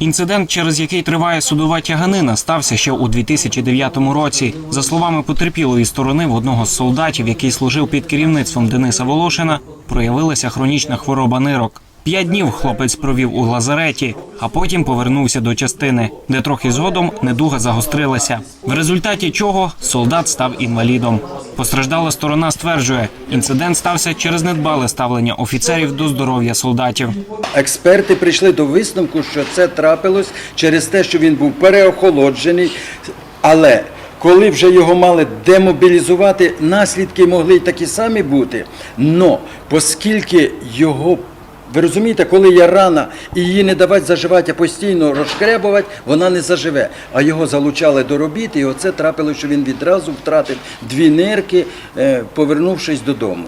Інцидент, через який триває судова тяганина, стався ще у 2009 році. За словами потерпілої сторони, в одного з солдатів, який служив під керівництвом Дениса Волошина, проявилася хронічна хвороба нирок. П'ять днів хлопець провів у лазареті, а потім повернувся до частини, де трохи згодом недуга загострилася. В результаті чого солдат став інвалідом. Постраждала сторона стверджує, інцидент стався через недбале ставлення офіцерів до здоров'я солдатів. Експерти прийшли до висновку, що це трапилось через те, що він був переохолоджений, але коли вже його мали демобілізувати, наслідки могли й такі самі бути. Но оскільки його ви розумієте, коли є рана і її не давати заживати, а постійно розшкребувати, вона не заживе. А його залучали до робіт, і оце трапило, що він відразу втратив дві нирки, е, повернувшись додому.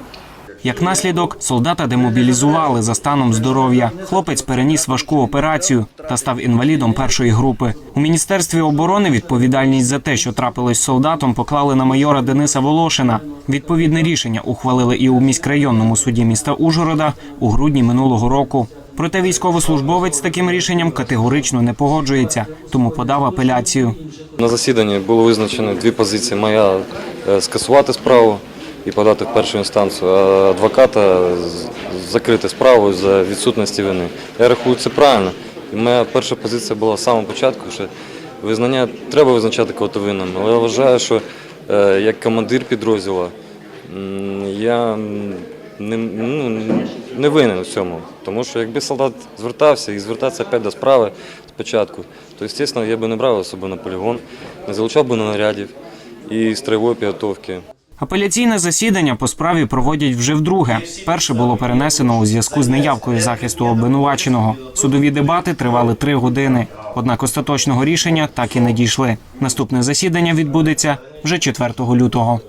Як наслідок, солдата демобілізували за станом здоров'я. Хлопець переніс важку операцію та став інвалідом першої групи. У міністерстві оборони відповідальність за те, що трапилось солдатом, поклали на майора Дениса Волошина. Відповідне рішення ухвалили і у міськрайонному суді міста Ужгорода у грудні минулого року. Проте військовослужбовець з таким рішенням категорично не погоджується, тому подав апеляцію. На засіданні було визначено дві позиції. Моя е, скасувати справу і подати в першу інстанцію, адвоката закрити справу за відсутності вини. Я рахую, це правильно. І моя перша позиція була з самого початку, що визнання треба визначати кого-то винним. Але я вважаю, що е, як командир підрозділу я не, ну, не винен у цьому. Тому що якби солдат звертався і звертався опять до справи спочатку, то, звісно, я би не брав особо на полігон, не залучав би на нарядів і строєвої підготовки. Апеляційне засідання по справі проводять вже вдруге. Перше було перенесено у зв'язку з неявкою захисту обвинуваченого. Судові дебати тривали три години. Однак остаточного рішення так і не дійшли. Наступне засідання відбудеться вже 4 лютого.